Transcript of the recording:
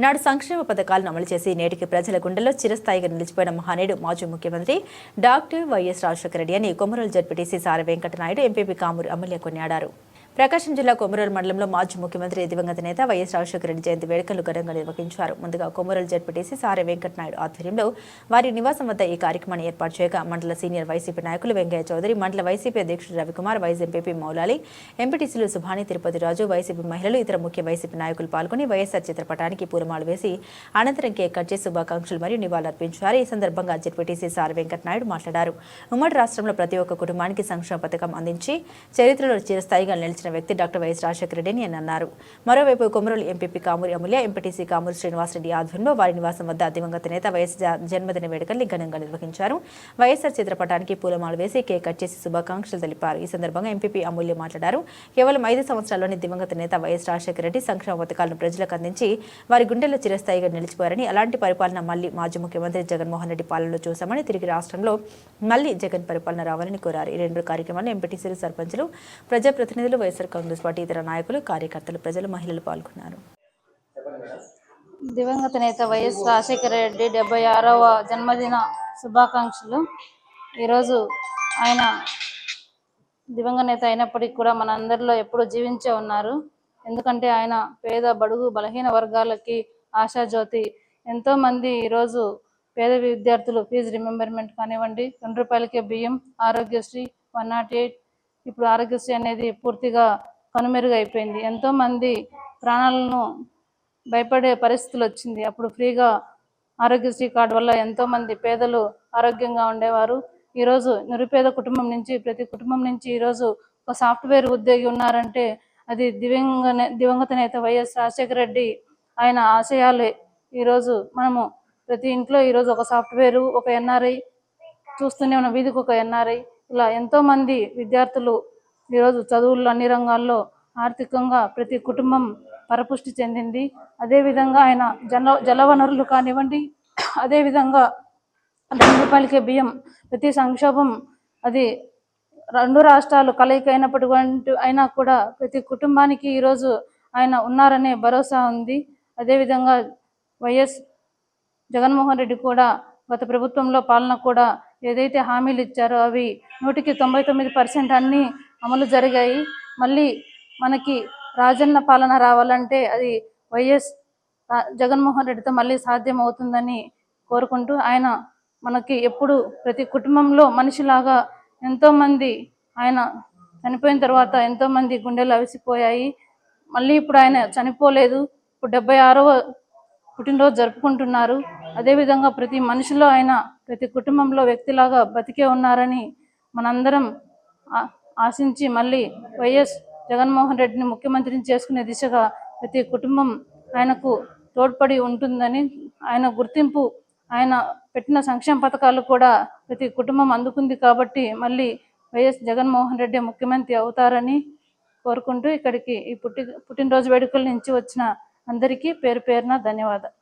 నాడు సంక్షేమ పథకాలను అమలు చేసి నేటికి ప్రజల గుండెల్లో చిరస్థాయిగా నిలిచిపోయిన మహానేడు మాజీ ముఖ్యమంత్రి డాక్టర్ వైఎస్ రాజశేఖర రెడ్డి అని కొమరోలు జడ్పీటీసీ సార వెంకటనాయుడు ఎంపీపీ కామూరు అమల్య కొనియాడారు. ప్రకాశం జిల్లా కొమరోలు మండలంలో మాజీ ముఖ్యమంత్రి దివంగత నేత వైఎస్ రాజశేఖర రెడ్డి జయంతి వేడుకలు ఘనంగా నిర్వహించారు. ముందుగా కొమరోలు జడ్పీటీసీ సారే వెంకటనాయుడు ఆధ్వర్యంలో వారి నివాసం వద్ద ఈ కార్యక్రమాన్ని ఏర్పాటు చేయగా మండల సీనియర్ వైసీపీ నాయకులు వెంకయ్య చౌదరి మండల వైసీపీ అధ్యక్షుడు రవికుమార్ వైస్ ఎంపీపీ మౌలాలి ఎంపీటీసీలు సుభాని తిరుపతి రాజు వైసీపీ మహిళలు ఇతర ముఖ్య వైసీపీ నాయకులు పాల్గొని వైఎస్ఆర్ చిత్రపటానికి పూలమాలు వేసి అనంతరం కేక్ కట్ చేసి శుభాకాంక్షలు మరియు నివాళులర్పించారు. ఈ సందర్భంగా జడ్పీటీసీ సార్ వెంకటనాయుడు మాట్లాడారు. ఉమ్మడి రాష్ట్రంలో ప్రతి ఒక్క కుటుంబానికి సంక్షేమ పథకం అందించి చరిత్రలో చిరస్థాయిగా సంబంధించిన వ్యక్తి డాక్టర్ వైఎస్ రాజశేఖర రెడ్డిని అని అన్నారు. మరోవైపు కొమరోలు ఎంపీపీ కామూరి అమూల్య ఎంపీటీసీ కామూరి శ్రీనివాసరెడ్డి ఆధ్వర్యంలో వారి నివాసం వద్ద దివంగత నేత వైఎస్ జన్మదిన వేడుకల్ని ఘనంగా నిర్వహించారు. వైఎస్ఆర్ చిత్రపటానికి పూలమాల వేసి కేక్ కట్ చేసి శుభాకాంక్షలు తెలిపారు. ఈ సందర్భంగా ఎంపీపీ అమూల్య మాట్లాడారు. కేవలం ఐదు సంవత్సరాల్లోని దివంగత నేత వైఎస్ రాజశేఖర రెడ్డి సంక్షేమ పథకాలను ప్రజలకు అందించి వారి గుండెల్లో చిరస్థాయిగా నిలిచిపోయారని అలాంటి పరిపాలన మళ్ళీ మాజీ ముఖ్యమంత్రి జగన్మోహన్ రెడ్డి పాలనలో చూశామని తిరిగి రాష్ట్రంలో మళ్ళీ జగన్ పరిపాలన రావాలని కోరారు. ఈ రెండు కార్యక్రమాల్లో ఎంపీటీసీలు సర్పంచులు ప్రజాప్రతినిధులు వైఎస్ఆర్ కాంగ్రెస్ పార్టీ ఇతర నాయకులు కార్యకర్తలు ప్రజలు మహిళలు పాల్గొన్నారు. దివంగత నేత వైఎస్ రాజశేఖర రెడ్డి డెబ్బై ఆరవ జన్మదిన శుభాకాంక్షలు. ఈరోజు ఆయన దివంగత నేత అయినప్పటికీ కూడా మన అందరిలో ఎప్పుడూ జీవించే ఉన్నారు. ఎందుకంటే ఆయన పేద బడుగు బలహీన వర్గాలకి ఆశాజ్యోతి. ఎంతో మంది ఈరోజు పేద విద్యార్థులు ఫీజు రిమెంబర్మెంట్ కానివ్వండి రెండు రూపాయలకే బియ్యం ఆరోగ్యశ్రీ వన్ నాట్ ఎయిట్ ఇప్పుడు ఆరోగ్యశ్రీ అనేది పూర్తిగా కనుమెరుగైపోయింది. ఎంతో మంది ప్రాణాలను భయపడే పరిస్థితులు వచ్చింది. అప్పుడు ఫ్రీగా ఆరోగ్యశ్రీ కార్డు వల్ల ఎంతో మంది పేదలు ఆరోగ్యంగా ఉండేవారు. ఈరోజు నిరుపేద కుటుంబం నుంచి ప్రతి కుటుంబం నుంచి ఈరోజు ఒక సాఫ్ట్వేర్ ఉద్యోగి ఉన్నారంటే అది దివంగ దివంగత నేత వైఎస్ రాజశేఖర రెడ్డి ఆయన ఆశయాలే. ఈరోజు మనము ప్రతి ఇంట్లో ఈరోజు ఒక సాఫ్ట్వేరు ఒక ఎన్ఆర్ఐ చూస్తూనే ఉన్న. వీధికి ఒక ఎన్ఆర్ఐ. ఇలా ఎంతో మంది విద్యార్థులు ఈరోజు చదువుల్లో అన్ని రంగాల్లో ఆర్థికంగా ప్రతి కుటుంబం పరపుష్టి చెందింది. అదేవిధంగా ఆయన జల జలవనరులు కానివ్వండి అదేవిధంగా రెండు రూపాయలకే బియ్యం ప్రతి సంక్షోభం అది రెండు రాష్ట్రాలు కలయిక అయినప్పటి అయినా కూడా ప్రతి కుటుంబానికి ఈరోజు ఆయన ఉన్నారనే భరోసా ఉంది. అదేవిధంగా వైఎస్ జగన్మోహన్ రెడ్డి కూడా గత ప్రభుత్వంలో పాలన కూడా ఏదైతే హామీలు ఇచ్చారో అవి నూటికి తొంభై తొమ్మిది పర్సెంట్ అన్నీ అమలు జరిగాయి. మళ్ళీ మనకి రాజన్న పాలన రావాలంటే అది వైఎస్ రా- జగన్మోహన్ రెడ్డితో మళ్ళీ సాధ్యం అవుతుందని కోరుకుంటూ ఆయన మనకి ఎప్పుడు ప్రతి కుటుంబంలో మనిషిలాగా ఎంతోమంది ఆయన చనిపోయిన తర్వాత ఎంతోమంది గుండెలు అవిసిపోయాయి. మళ్ళీ ఇప్పుడు ఆయన చనిపోలేదు. ఇప్పుడు డెబ్బై ఆరవ పుట్టినరోజు జరుపుకుంటున్నారు. అదేవిధంగా ప్రతి మనిషిలో ఆయన ప్రతి కుటుంబంలో వ్యక్తిలాగా బతికే ఉన్నారని మనందరం ఆ- ఆశించి మళ్ళీ వైఎస్ జగన్మోహన్ రెడ్డిని ముఖ్యమంత్రిని చేసుకునే దిశగా ప్రతి కుటుంబం ఆయనకు తోడ్పడి ఉంటుందని ఆయన గుర్తింపు ఆయన పెట్టిన సంక్షేమ పథకాలు కూడా ప్రతి కుటుంబం అందుకుంది కాబట్టి మళ్ళీ వైఎస్ జగన్మోహన్ రెడ్డి ముఖ్యమంత్రి అవుతారని కోరుకుంటూ ఇక్కడికి ఈ పుట్టి పుట్టినరోజు వేడుకల నుంచి వచ్చిన అందరికీ పేరు పేరున ధన్యవాదాలు.